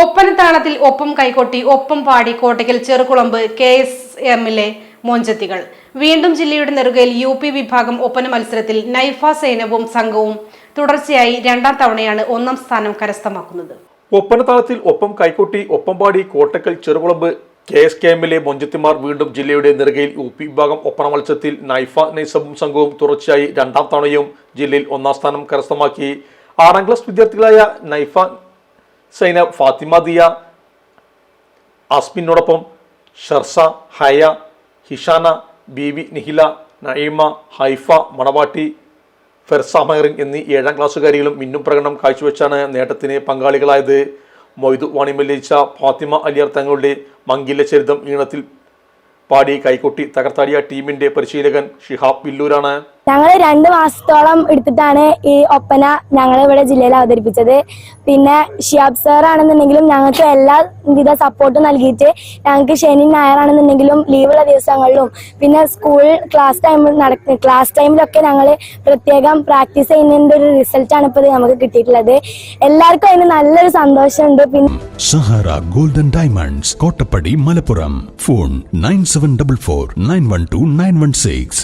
ഒപ്പനത്താളത്തിൽ ഒപ്പം കൈകൊട്ടി ഒപ്പം പാടി കോട്ടയ്ക്കൽ ചെറുകുളമ്പ് കെ എസ് എമ്മിലെ മോഞ്ചത്തികൾ. വീണ്ടും ജില്ലയുടെ നെറുകയിൽ യു പി വിഭാഗം ഒപ്പന മത്സരത്തിൽ നൈഫ സേനവും സംഘവും തുടർച്ചയായി രണ്ടാം തവണയാണ് ഒന്നാം സ്ഥാനം കരസ്ഥമാക്കുന്നത്. ഒപ്പനത്താളത്തിൽ ഒപ്പം കൈകൊട്ടി ഒപ്പം പാടി Kottakkal Cherukulamba K S K എമ്മിലെ മൊഞ്ചത്തിമാർ വീണ്ടും ജില്ലയുടെ നെറുകയിൽ യു പി വിഭാഗം ഒപ്പന മത്സരത്തിൽ നൈഫ നൈസബും സംഘവും തുടർച്ചയായി രണ്ടാം തവണയും ജില്ലയിൽ ഒന്നാം സ്ഥാനം കരസ്ഥമാക്കി. ആറാം ക്ലാസ് വിദ്യാർത്ഥികളായ നൈഫ സൈന ഫാത്തിമ ദിയ ആസ്മിനോടൊപ്പം ഷർസ ഹയ ഹിഷാന ബീവി നിഹില നയിമ ഹൈഫ മണവാട്ടി ഫെർസ മഹറിൻ എന്നീ ഏഴാം ക്ലാസ്സുകാരികളും മിന്നും പ്രകടനം കാഴ്ചവെച്ചാണ് നേട്ടത്തിന് പങ്കാളികളായത്. മൊയ്തു വാണിമല്ലിച്ച ഫാത്തിമ അലിയർ തങ്ങളുടെ മങ്കിലെ ചരിതം ഈണത്തിൽ പാടി കൈകൊട്ടി തകർത്താടിയ ടീമിന്റെ പരിശീലകൻ ഷിഹാബ് വില്ലൂരാണ്. ഞങ്ങൾ രണ്ട് മാസത്തോളം എടുത്തിട്ടാണ് ഈ ഒപ്പന ഞങ്ങൾ ഇവിടെ ജില്ലയിൽ അവതരിപ്പിച്ചത്. പിന്നെ ഷിയാബ് സാർ ആണെന്നുണ്ടെങ്കിലും ഞങ്ങൾക്ക് എല്ലാ വിധ സപ്പോർട്ടും നൽകിയിട്ട് ഞങ്ങൾക്ക് ശനി ഞായറാണെന്നുണ്ടെങ്കിലും ലീവുള്ള ദിവസങ്ങളിലും പിന്നെ സ്കൂൾ ക്ലാസ് ടൈമിൽ നടക്കുന്ന ക്ലാസ് ടൈമിലൊക്കെ ഞങ്ങൾ പ്രത്യേകം പ്രാക്ടീസ് ചെയ്യുന്നതിന്റെ ഒരു റിസൾട്ടാണ് ഇപ്പോൾ നമുക്ക് കിട്ടിയിട്ടുള്ളത്. എല്ലാവർക്കും അതിന് നല്ലൊരു സന്തോഷമുണ്ട്. പിന്നെ Sahara golden diamonds Kottappadi Malappuram. Phone nine seven double four nine one two nine one six.